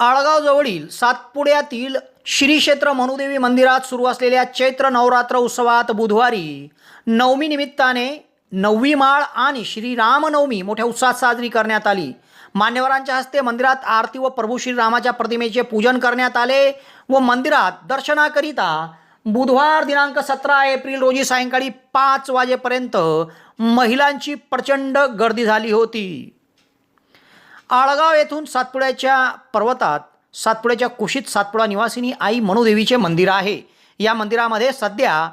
आळगावजवळील सातपुड्यातील श्री क्षेत्र मनुदेवी मंदिरात सुरू असलेल्या चैत्र नवरात्र उत्सवात बुधवारी नवमी निमित्ताने नववी माळ आणि श्रीरामनवमी मोठ्या उत्साहात साजरी करण्यात आली. मान्यवरांच्या हस्ते मंदिरात आरती व प्रभू श्रीरामाच्या प्रतिमेचे पूजन करण्यात आले व मंदिरात दर्शनाकरिता बुधवार दिनांक सतरा एप्रिल रोजी सायंकाळी पाच वाजेपर्यंत महिलांची प्रचंड गर्दी झाली होती. आळगाव येथून सातपुड्याच्या पर्वतात सातपुड्याच्या कुशीत सातपुडा निवासिनी आई मनुदेवीचे मंदिर आहे. या मंदिरामध्ये सध्या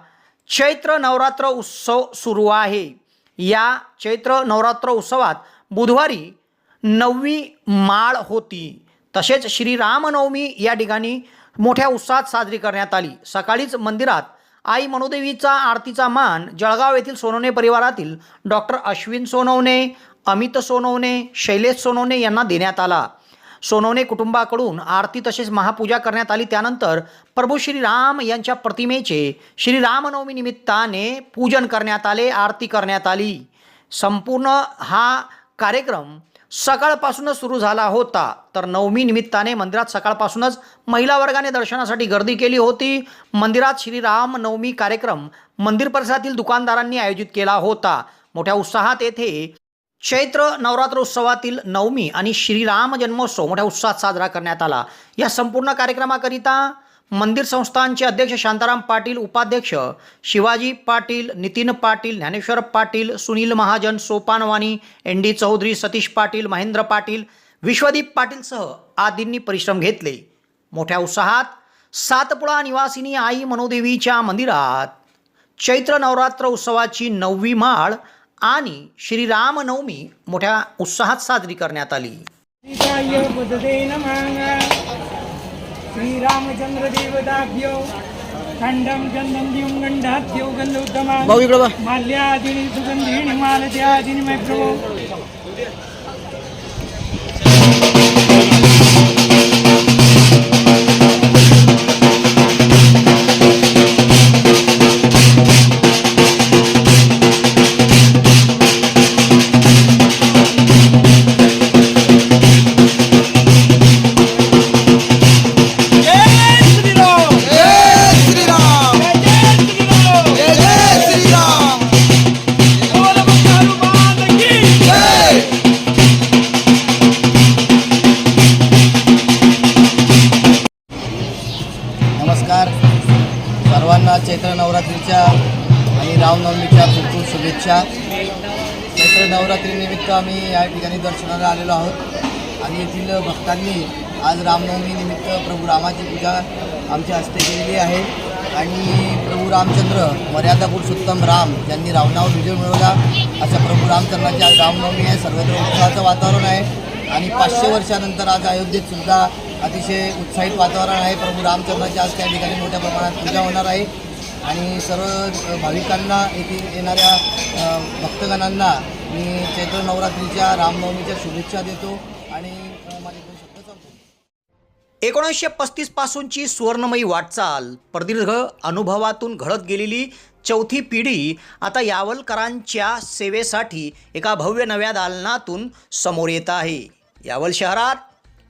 चैत्र नवरात्र उत्सव सुरू आहे. या चैत्र नवरात्र उत्सवात बुधवारी नववी माळ होती. तसेच श्रीरामनवमी या ठिकाणी मोठ्या उत्साहात साजरी करण्यात आली. सकाळीच मंदिरात आई मनुदेवीचा आरतीचा मान जळगाव येथील सोनवणे परिवारातील डॉक्टर अश्विन सोनवणे अमित सोनवणे शैलेश सोनवणे यांना देण्यात आला. सोनवणे कुटुंबाकडून आरती तसेच महापूजा करण्यात आली. त्यानंतर प्रभू श्रीराम यांच्या प्रतिमेचे श्रीरामनवमी निमित्ताने पूजन करण्यात आले आरती करण्यात आली. संपूर्ण हा कार्यक्रम सकाळपासूनच सुरू झाला होता. तर नवमी निमित्ताने मंदिरात सकाळपासूनच महिला वर्गाने दर्शनासाठी गर्दी केली होती. मंदिरात श्रीराम नवमी कार्यक्रम मंदिर परिसरातील दुकानदारांनी आयोजित केला होता. मोठ्या उत्साहात येथे चैत्र नवरात्र उत्सवातील नवमी आणि श्रीराम जन्मोत्सव मोठ्या उत्साहात साजरा करण्यात आला. या संपूर्ण कार्यक्रमाकरिता मंदिर संस्थानचे अध्यक्ष शांताराम पाटील उपाध्यक्ष शिवाजी पाटील नितीन पाटील ज्ञानेश्वर पाटील सुनील महाजन सोपानवानी एन डी चौधरी सतीश पाटील महेंद्र पाटील विश्वदीप पाटीलसह आदींनी परिश्रम घेतले. मोठ्या उत्साहात सातपुडा निवासिनी आई मनोदेवीच्या मंदिरात चैत्र नवरात्र उत्सवाची नववी माळ आणि श्रीरामनवमी मोठ्या उत्साहात साजरी करण्यात आली. श्रीरामचंद्र देवताभ्यो खंडं गंधं दिं गंधाद्यो गंधोत्तमा माल्यादिनी सुगंधिनी मालत्यादिनी मै प्रभो सर्वांना चैत्र नवरात्रीच्या आणि रामनवमीच्या खूप खूप शुभेच्छा. चैत्र नवरात्रीनिमित्त आम्ही या ठिकाणी दर्शनाला आलेलो आहोत. आणि येथील भक्तांनी आज रामनवमीनिमित्त प्रभू रामाची पूजा आमच्या हस्ते केलेली आहे. आणि प्रभू रामचंद्र मर्यादा पुरुषोत्तम राम ज्यांनी रावणावर विजय मिळवला. अशा प्रभू रामचंद्राची आज रामनवमी आहे. सर्वत्र उत्साहाचं वातावरण आहे. आणि पाचशे वर्षानंतर आज अयोध्येत सुद्धा अतिशय उत्साहित वातावरण आहे. प्रभू रामचंद्राची आज त्या ठिकाणी मोठ्या प्रमाणात पूजा होणार आहे. आणि सर्व भाविकांना येथे येणाऱ्या भक्तगणांना मी चैत्र नवरात्रीच्या रामनवमीच्या शुभेच्छा देतो आणि माझे दोन शब्द एकोणीसशे पस्तीस पासूनची सुवर्णमयी वाटचाल. प्रदीर्घ अनुभवातून घडत गेलेली चौथी पिढी आता यावलकरांच्या सेवेसाठी एका भव्य नव्या दालनातून समोर येत आहे. यावल शहरात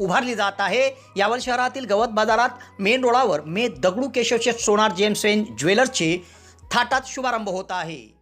उभारली जात आहे. यावल शहरातील गवत बाजारात मेन रोडावर मे दगडू केशवचे सोनार जेम्स एन ज्वेलर्सचे थाटात शुभारंभ होत आहे.